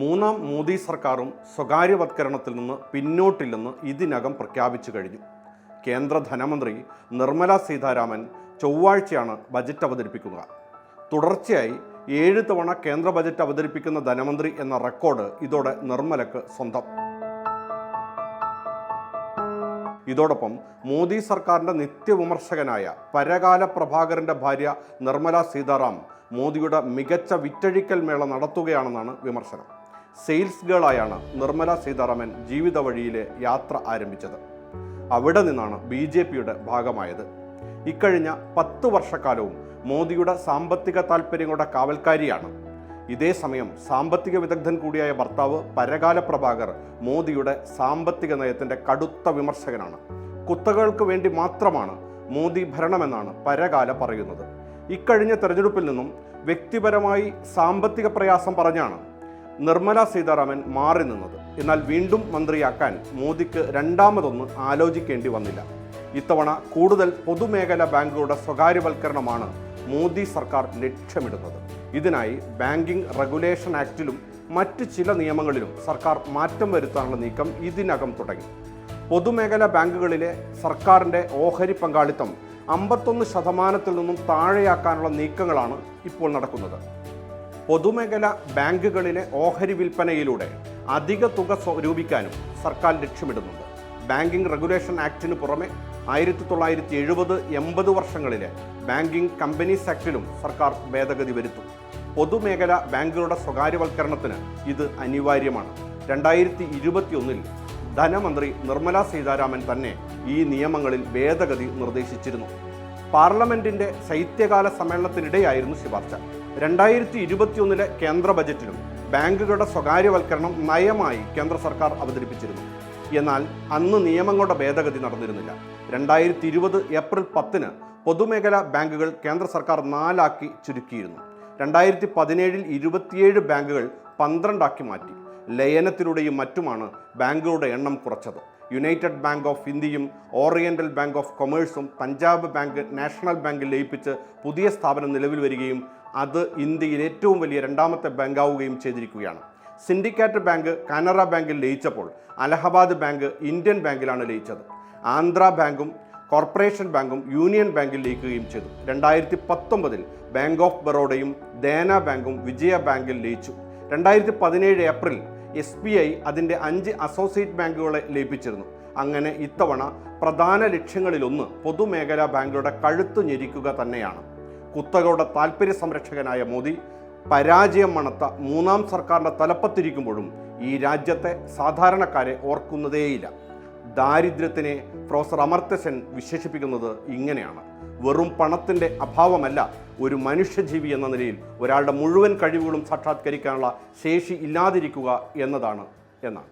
മൂന്നാം മോദി സർക്കാരും സ്വകാര്യവത്കരണത്തിൽ നിന്ന് പിന്നോട്ടില്ലെന്ന് ഇതിനകം പ്രഖ്യാപിച്ചു കഴിഞ്ഞു. കേന്ദ്ര ധനമന്ത്രി നിർമ്മല സീതാരാമൻ ചൊവ്വാഴ്ചയാണ് ബജറ്റ് അവതരിപ്പിക്കുക. തുടർച്ചയായി ഏഴ് തവണ കേന്ദ്ര ബജറ്റ് അവതരിപ്പിക്കുന്ന ധനമന്ത്രി എന്ന റെക്കോർഡ് ഇതോടെ നിർമ്മലക്ക് സ്വന്തം. ഇതോടൊപ്പം മോദി സർക്കാരിന്റെ നിത്യവിമർശകനായ പരകാല പ്രഭാകരന്റെ ഭാര്യ നിർമ്മല സീതാറാം മോദിയുടെ മികച്ച വിറ്റഴിക്കൽ മേള നടത്തുകയാണെന്നാണ് വിമർശനം. സെയിൽസ് ഗേളായാണ് നിർമ്മല സീതാറാമൻ ജീവിത വഴിയിലെ യാത്ര ആരംഭിച്ചത്. അവിടെ നിന്നാണ് ബി ജെ പിയുടെ ഭാഗമായത്. ഇക്കഴിഞ്ഞ പത്ത് വർഷക്കാലവും മോദിയുടെ സാമ്പത്തിക താൽപ്പര്യങ്ങളുടെ കാവൽക്കാരിയാണ്. ഇതേ സമയം സാമ്പത്തിക വിദഗ്ധൻ കൂടിയായ ഭർത്താവ് പരകാല പ്രഭാകർ മോദിയുടെ സാമ്പത്തിക നയത്തിന്റെ കടുത്ത വിമർശകനാണ്. കുത്തകൾക്ക് വേണ്ടി മാത്രമാണ് മോദി ഭരണമെന്നാണ് പരകാല പറയുന്നത്. ഇക്കഴിഞ്ഞ തെരഞ്ഞെടുപ്പിൽ നിന്നും വ്യക്തിപരമായി സാമ്പത്തിക പ്രയാസം പറഞ്ഞാണ് നിർമ്മല സീതാരാമൻ മാറി നിന്നത്. എന്നാൽ വീണ്ടും മന്ത്രിയാക്കാൻ മോദിക്ക് രണ്ടാമതൊന്ന് ആലോചിക്കേണ്ടി വന്നില്ല. ഇത്തവണ കൂടുതൽ പൊതുമേഖലാ ബാങ്കുകളുടെ സ്വകാര്യവൽക്കരണമാണ് മോദി സർക്കാർ ലക്ഷ്യമിടുന്നത്. ഇതിനായി ബാങ്കിംഗ് റെഗുലേഷൻ ആക്ടിലും മറ്റ് ചില നിയമങ്ങളിലും സർക്കാർ മാറ്റം വരുത്താനുള്ള നീക്കം ഇതിനകം തുടങ്ങി. പൊതുമേഖലാ ബാങ്കുകളിലെ സർക്കാരിന്റെ ഓഹരി പങ്കാളിത്തം അമ്പത്തൊന്ന് ശതമാനത്തിൽ നിന്നും താഴെയാക്കാനുള്ള നീക്കങ്ങളാണ് ഇപ്പോൾ നടക്കുന്നത്. പൊതുമേഖല ബാങ്കുകളിലെ ഓഹരി വിൽപ്പനയിലൂടെ അധിക തുക സ്വരൂപിക്കാനും സർക്കാർ ലക്ഷ്യമിടുന്നുണ്ട്. ബാങ്കിംഗ് റെഗുലേഷൻ ആക്ടിന് പുറമെ ആയിരത്തി തൊള്ളായിരത്തി എഴുപത് എൺപത് വർഷങ്ങളിലെ ബാങ്കിംഗ് കമ്പനീസ് ആക്ടിലും സർക്കാർ ഭേദഗതി വരുത്തും. പൊതുമേഖല ബാങ്കുകളുടെ സ്വകാര്യവൽക്കരണത്തിന് ഇത് അനിവാര്യമാണ്. രണ്ടായിരത്തി ഇരുപത്തിയൊന്നിൽ ധനമന്ത്രി നിർമ്മല സീതാരാമൻ തന്നെ ഈ നിയമങ്ങളിൽ ഭേദഗതി നിർദ്ദേശിച്ചിരുന്നു. പാർലമെന്റിന്റെ ശൈത്യകാല സമ്മേളനത്തിനിടെയായിരുന്നു ശുപാർശ. രണ്ടായിരത്തി ഇരുപത്തിയൊന്നിലെ കേന്ദ്ര ബജറ്റിലും ബാങ്കുകളുടെ സ്വകാര്യവൽക്കരണം നയമായി കേന്ദ്ര സർക്കാർ അവതരിപ്പിച്ചിരുന്നു. എന്നാൽ അന്ന് നിയമങ്ങളുടെ ഭേദഗതി നടന്നിരുന്നില്ല. രണ്ടായിരത്തി ഇരുപത് ഏപ്രിൽ പത്തിന് പൊതുമേഖലാ ബാങ്കുകൾ കേന്ദ്ര സർക്കാർ നാലാക്കി ചുരുക്കിയിരുന്നു. രണ്ടായിരത്തി പതിനേഴിൽ ഇരുപത്തിയേഴ് ബാങ്കുകൾ പന്ത്രണ്ടാക്കി മാറ്റി. ലയനത്തിലൂടെയും മറ്റുമാണ് ബാങ്കുകളുടെ എണ്ണം കുറച്ചത്. യുണൈറ്റഡ് ബാങ്ക് ഓഫ് ഇന്ത്യയും ഓറിയന്റൽ ബാങ്ക് ഓഫ് കൊമേഴ്സും പഞ്ചാബ് ബാങ്ക് നാഷണൽ ബാങ്കിൽ ലയിപ്പിച്ച് പുതിയ സ്ഥാപനം നിലവിൽ വരികയും അത് ഇന്ത്യയിൽ ഏറ്റവും വലിയ രണ്ടാമത്തെ ബാങ്കാവുകയും ചെയ്തിരിക്കുകയാണ്. സിൻഡിക്കേറ്റ് ബാങ്ക് കാനറ ബാങ്കിൽ ലയിച്ചപ്പോൾ അലഹബാദ് ബാങ്ക് ഇന്ത്യൻ ബാങ്കിലാണ് ലയിച്ചത്. ആന്ധ്ര ബാങ്കും കോർപ്പറേഷൻ ബാങ്കും യൂണിയൻ ബാങ്കിൽ ലയിക്കുകയും ചെയ്തു. രണ്ടായിരത്തി പത്തൊമ്പതിൽ ബാങ്ക് ഓഫ് ബറോഡയും ദേന ബാങ്കും വിജയ ബാങ്കിൽ ലയിച്ചു. രണ്ടായിരത്തി പതിനേഴ് ഏപ്രിൽ എസ് ബി ഐ അതിന്റെ അഞ്ച് അസോസിയേറ്റ് ബാങ്കുകളെ ലയിപ്പിച്ചിരുന്നു. അങ്ങനെ ഇത്തവണ പ്രധാന ലക്ഷ്യങ്ങളിലൊന്ന് പൊതുമേഖലാ ബാങ്കുകളുടെ കഴുത്ത് ഞെരിക്കുക തന്നെയാണ്. കുത്തകളുടെ താൽപ്പര്യ സംരക്ഷകനായ മോദി പരാജയം മണത്ത മൂന്നാം സർക്കാരിന്റെ തലപ്പത്തിരിക്കുമ്പോഴും ഈ രാജ്യത്തെ സാധാരണക്കാരെ ഓർക്കുന്നതേയില്ല. ദാരിദ്ര്യത്തിനെ പ്രൊഫസർ അമർത്യസെൻ വിശേഷിപ്പിക്കുന്നത് ഇങ്ങനെയാണ്. വെറും പണത്തിന്റെ അഭാവമല്ല ഒരു മനുഷ്യജീവി എന്ന നിലയിൽ ഒരാളുടെ മുഴുവൻ കഴിവുകളും സാക്ഷാത്കരിക്കാനുള്ള ശേഷി ഇല്ലാതിരിക്കുക എന്നതാണ് എന്നാണ്.